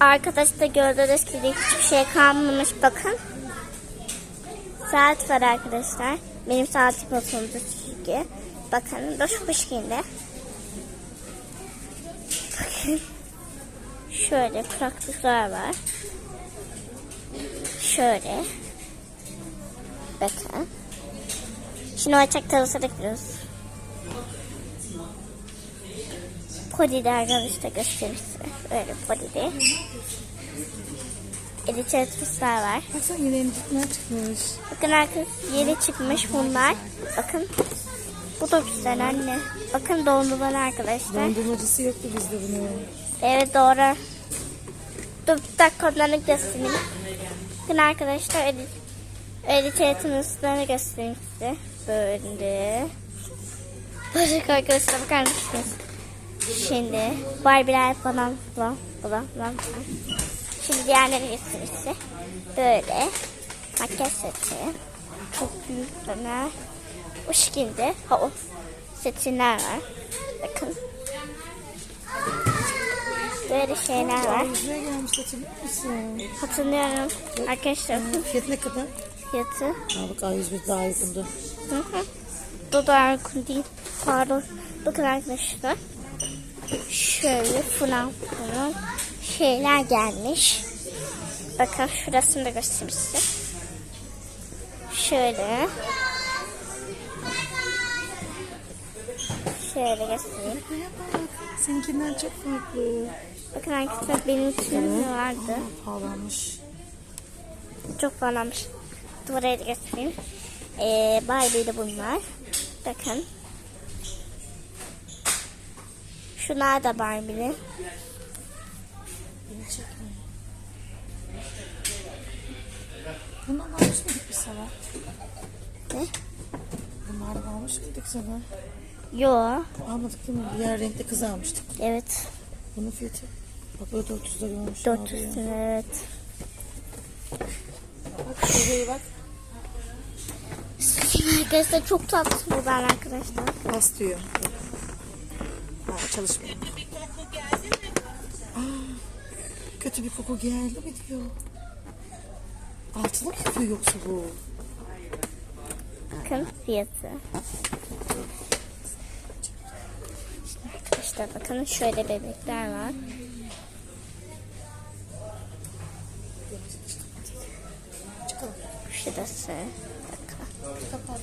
Arkadaşlar gördüğünüz gibi hiçbir şey kalmamış bakın. Saat var arkadaşlar. Benim saatim bozuldu çünkü. Bakın da şu fışkinde. Bakın. Şöyle kulaklıklar var. Şöyle. Bakın. Şimdi açacak tarafına gidiyoruz. Poli'de arkadaşlar göstereyim size. Öyle Poli'de. Editörler var. Baksana yine emcikler çıkmış. Bakın arkadaşlar yeni çıkmış bunlar. Bakın. Bu da güzel anne. Bakın dondurmalı arkadaşlar. Dondurmacısı yoktu bizde bunun. Evet doğru. Dur bir dakika onları göstereyim. Bakın arkadaşlar edit, editörün üstlerini göstereyim size. Böyle. Başka arkadaşlar bakar mısınız? Şimdi Barbie'ler falan falan falan falan. Şimdi diğerlerini göstereyim size. Böyle. Makyaj seti. Çok büyük döner. Bu şekilde. Ha o seçimler var. Bakın. Böyle şeyler var. Hatırlıyorum. Arkadaşlar Fiyat ne kadar? fiyatı. Aa bak A101 daha uygundu. Hı hı. Doda Erkun değil. Pardon. Bakın arkadaşlar. Şöyle falan falan şeyler gelmiş. Bakın şurasını da göstereyim size. Şöyle. Şöyle göstereyim. Seninkinden çok farklı. Bakın arkadaşlar benim için vardı. Pahalanmış. Çok pahalanmış. Buraya da göstereyim. Ee, Barbie'li bunlar. Bakın. Şunlar da çekme. Bundan almış mıydık biz sana? Ne? Bunlardan almış mıydık sana? Yo. Almadık değil mi? Diğer renkli kız almıştık. Evet. Bunun fiyatı. Bak böyle 400 lira olmuş. 400 lira evet. Bak şuraya bak. Arkadaşlar çok tatlı buradan arkadaşlar. Bas diyor. Ha, çalışmıyor. Aa, kötü bir koku geldi mi diyor. Altına mı yapıyor yoksa bu? Bakın fiyatı. Arkadaşlar bakın şöyle bebekler var. Şurası. Kapat.